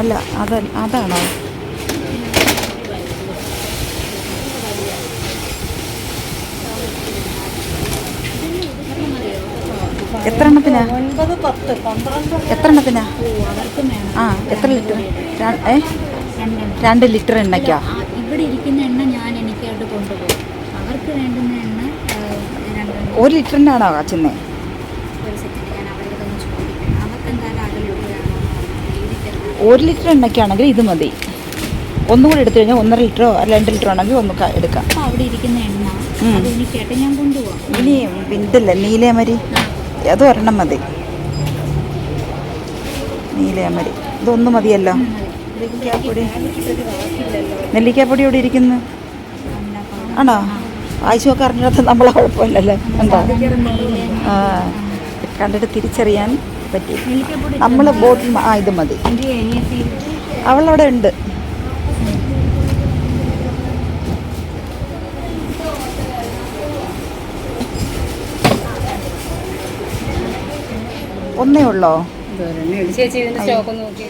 അല്ല അത് അതാണോ? എത്ര എണ്ണത്തിനാ ഒൻപത് പത്ത് പന്ത്രണ്ട് എത്ര എണ്ണത്തിനാ ആ എത്ര ലിറ്റർ? ഏ? രണ്ട് ലിറ്റർ എണ്ണയ്ക്കാ? ഇവിടെ ഇരിക്കുന്ന എണ്ണ ഞാൻ എനിക്കായിട്ട് കൊണ്ടുപോകും. അവർക്ക് വേണ്ടുന്ന എണ്ണ ഒരു ലിറ്ററിന്റെ ആണോ കാച്ചുന്നേ ഒരു സെക്കൻഡ് ഞാൻ അവരുടെ ഒന്ന് ചോദിക്കണം അവർക്ക് എന്തായാലും അര ലിറ്റർ വേണമെന്ന് രീതിക്കല്ല ഒരു ലിറ്റർ എണ്ണയ്ക്കാണെങ്കിൽ ഇത് മതി. ഒന്നും കൂടി എടുത്തു കഴിഞ്ഞാൽ ഒന്നര ലിറ്ററോ അല്ല രണ്ട് ലിറ്ററോ ആണെങ്കിൽ ഒന്ന് എടുക്കാം. അവിടെ ഇരിക്കുന്ന എണ്ണ ഞാൻ കൊണ്ടുപോകാം ഇനി ഇതല്ലേ നീലയമരി? അത് ഒരെണ്ണം മതി. നീലയമരി. ഇതൊന്നും മതിയല്ലോ. നെല്ലിക്കാപ്പൊടി. നെല്ലിക്കാപ്പൊടി ഇവിടെ ഇരിക്കുന്നു? ആണോ? ആഴ്ചവൊക്കെ അറിഞ്ഞിടത്ത് നമ്മളെ കുഴപ്പമില്ലല്ലോ എന്താ കണ്ടിട്ട് തിരിച്ചറിയാൻ പറ്റി. നമ്മൾ ബോട്ടിൽ ആ ഇത് മതി. അവളവിടെ ഉണ്ട്. ഒന്നേ ഉള്ളോ? ചേച്ചി ഇതിന്റെ സ്റ്റോക്ക് നോക്കി.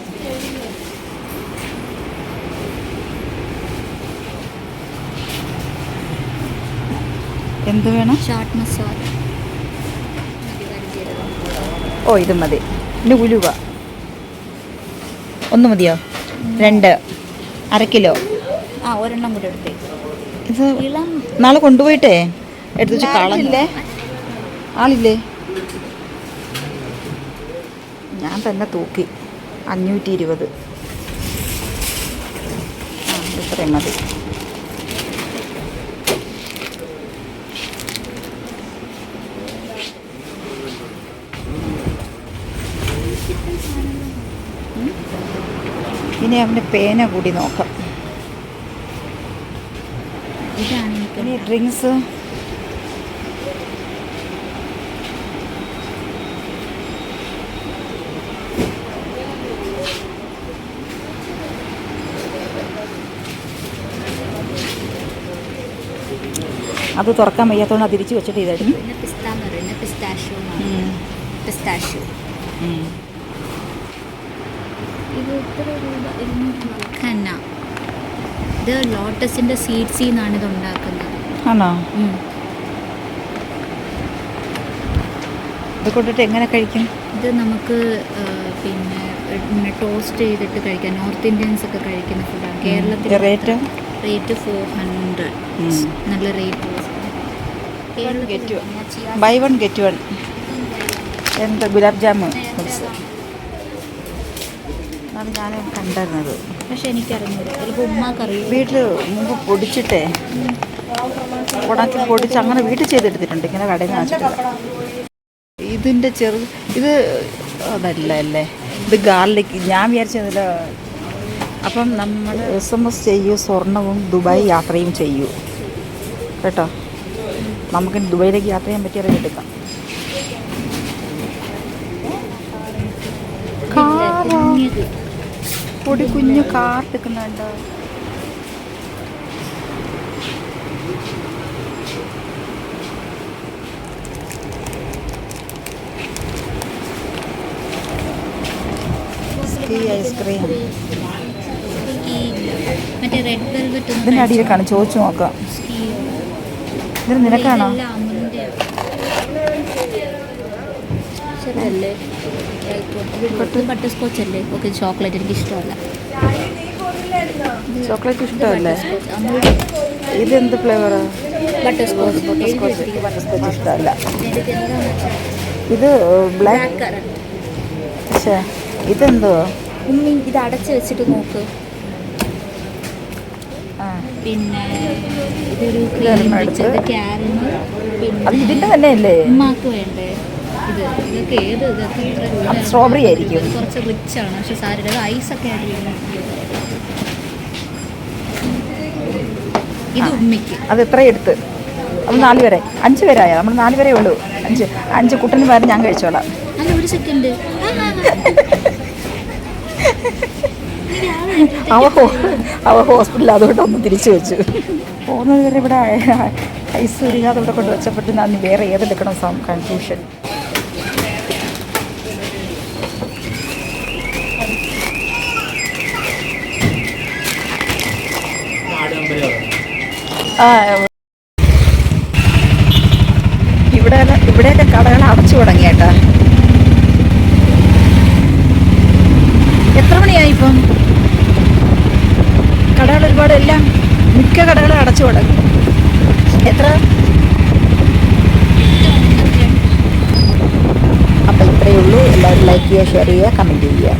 എന്ത് വേണം? ഷാർട്ട് മസാല ഓ ഇത് മതി. പിന്നെ ഉലുവ. ഒന്ന് മതിയോ? രണ്ട്. അര കിലോ. ആ ഒരെണ്ണം കൂടി എടുത്തേ. ഇത് നാളെ കൊണ്ടുപോയിട്ടേ? എടുത്തു വെച്ച് കളഞ്ഞില്ലേ ആളില്ലേ? ഞാൻ തന്നെ തൂക്കി. അഞ്ഞൂറ്റി ഇരുപത്. ആ ഇത്രയും മതി. ഇനി അവന്റെ പേന കൂടി നോക്കാം. ഇതാണ് ഇനി ഡ്രിങ്ക്സ്. അത് തുറക്കാൻ വയ്യാത്തതുകൊണ്ട് അത് തിരിച്ച് വെച്ചിട്ട് ഇതായിട്ട് പിസ്താഷ്യോ പിസ്താഷ്യോ. കന്ന. ഇത് ലോട്ടസിന്റെ സീഡ്സിൽ നിന്നാണ് ഇത് ഉണ്ടാക്കുന്നത്. ആണോ? ഇത് കൊണ്ടിട്ട് എങ്ങനെ കഴിക്കും? ഇത് നമുക്ക് പിന്നെ ഇങ്ങനെ ടോസ്റ്റ് ചെയ്തിട്ട് കഴിക്കാം. നോർത്ത് ഇന്ത്യൻസ് ഒക്കെ കഴിക്കുന്ന ഫുഡാണ് കേരളത്തിൽ റേറ്റ് റേറ്റ് ഫോർ ഹൺഡ്രഡ്. നല്ല rate. Buy one get one എന്താ? ഗുലാബ് ജാമുൻ. അത് ഞാൻ കണ്ടിരുന്നത് പക്ഷെ എനിക്കറിഞ്ഞില്ല ഉമ്മാക്കറിയും വീട്ടിൽ മുമ്പ് പൊടിച്ചിട്ടേ ഉണക്കി പൊടിച്ച് അങ്ങനെ വീട്ടിൽ ചെയ്തെടുത്തിട്ടുണ്ട്. ഇങ്ങനെ കടയിൽ നിന്ന് ഇതിന്റെ ചെറു ഇത് അതല്ല അല്ലേ? ഇത് ഗാർലിക്. ഞാൻ വിചാരിച്ചതിൽ അപ്പം നമ്മൾ എസ് എം എസ് ചെയ്യൂ സ്വർണവും ദുബായ് യാത്രയും ചെയ്യൂ. കേട്ടോ? നമുക്ക് ദുബായിലേക്ക് യാത്ര ചെയ്യാൻ പറ്റിയ എടുക്കാം. കാറോ പൊടി കുഞ്ഞു കാർ എടുക്കുന്നുണ്ട് ഐസ്ക്രീം. ഇതിന്റെ അടിയിൽ കാണും. ചോദിച്ചു നോക്കാം. ഇതിന് നിനക്കാണോ ചെറുതല്ലേ? ബട്ടർ സ്കോച്ച് അല്ലേ ഓക്കെ ചോക്ലേറ്റ് എനിക്ക് ഇഷ്ടമല്ല. ചോക്ലേറ്റ് ഇഷ്ടമല്ലേ? ഇതെന്ത് ഫ്ലേവറാ butter scotch butter scotch butter scotch ഇഷ്ടമല്ല. ഇത് ബ്ലാക്ക് പക്ഷേ ഇതെന്തോ? ഉമ്മി ഇത് അടച്ച് വെച്ചിട്ട് നോക്ക്. പിന്നെ ഇതൊരു ക്രീം വെച്ചത് ക്യാരമൽ പിന്നെ ഇതിന്റെ തന്നെയല്ലേ? ഉമ്മാക്ക് വേണ്ടേ? ഇത് ഇതൊക്കെ ഏത് ഇതൊക്കെ ഇത്ര അത് ആയിരിക്കും. കുറച്ച് റിച്ച് ആണ്. പക്ഷെ സാരിയുടെ ഐസ് ഒക്കെ ആയിട്ട് ഇത് ഉമ്മയ്ക്ക്. അത് എത്ര എടുത്ത്? നമ്മൾ നാല് വരെ അഞ്ച് പേരായ? നമ്മൾ നാല് പേരേ ഉള്ളൂ. അഞ്ച്. അഞ്ച് കുട്ടന് പകരം ഞാൻ കഴിച്ചോളാം. അല്ല ഒരു സെക്കൻഡ് അവ അവ ഹോസ്പിറ്റലിൽ അതുകൊണ്ട് ഒന്ന് തിരിച്ചു വെച്ചു. പോകുന്നത് വരെ ഇവിടെ ഐസ് ഒരുങ്ങാതെ ഇവിടെ കൊണ്ട് വെച്ചപ്പോൾ ഞാൻ വേറെ ഏതെടുക്കണം സം കൺഫ്യൂഷൻ ഇവിടെ ഇവിടെയൊക്കെ കടകൾ അടച്ചു തുടങ്ങി കേട്ടാ. എത്ര മണിയായി ഇപ്പം? കടകൾ ഒരുപാട് എല്ലാം മിക്ക കടകളും അടച്ചു തുടങ്ങി. എത്ര? അപ്പം ഇത്രയേ ഉള്ളൂ. എല്ലാവരും ലൈക്ക് ചെയ്യുക ഷെയർ ചെയ്യുക കമന്റ് ചെയ്യുക.